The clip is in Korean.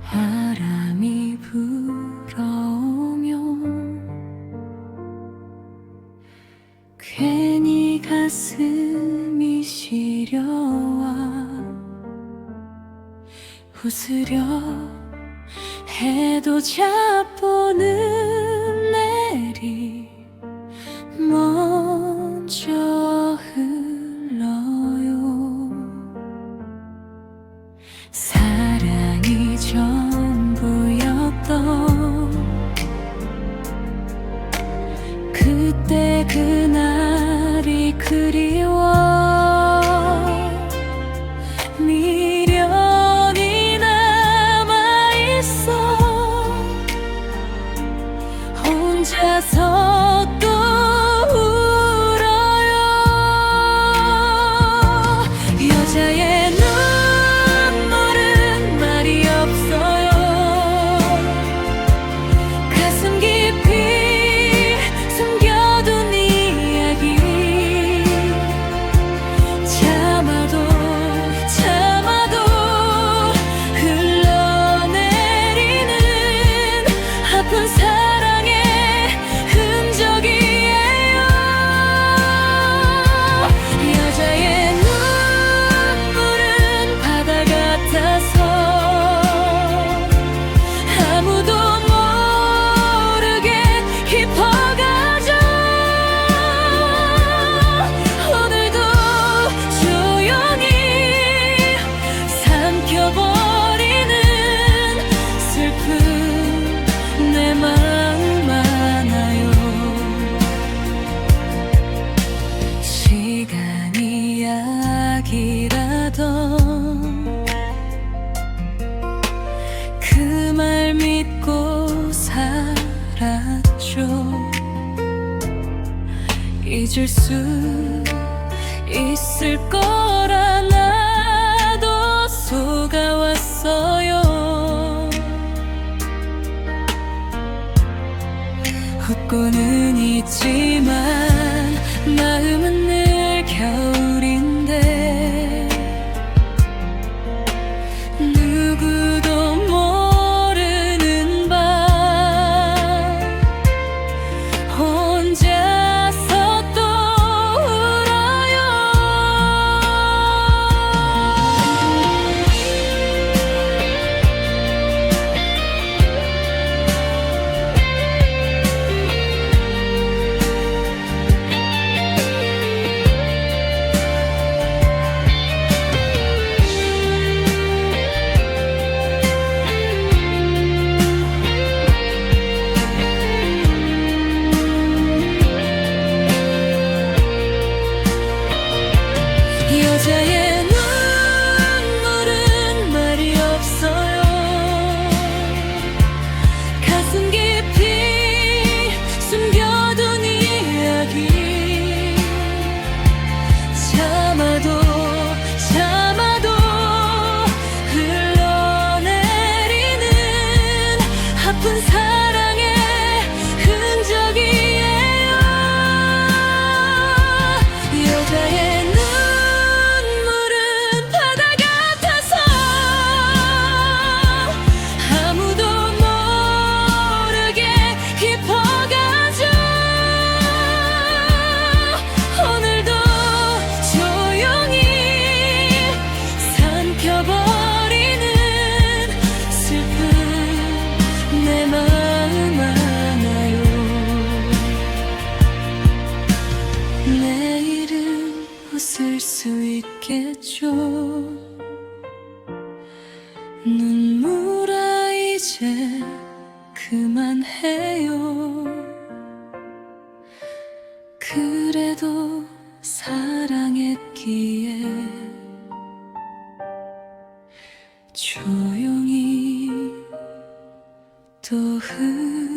바람이 불어오면 괜히 가슴이 시려워. 웃으려 해도 자보는 내리 먼저 흘러요. 앉아서 줘 잊을 수 있을 거라. 나도 속아왔어요. 웃고는 있지만 마음은 아픈 사람 웃을 수 있겠죠? 눈물아 이제 그만해요. 그래도 사랑했기에 조용히 또 흐르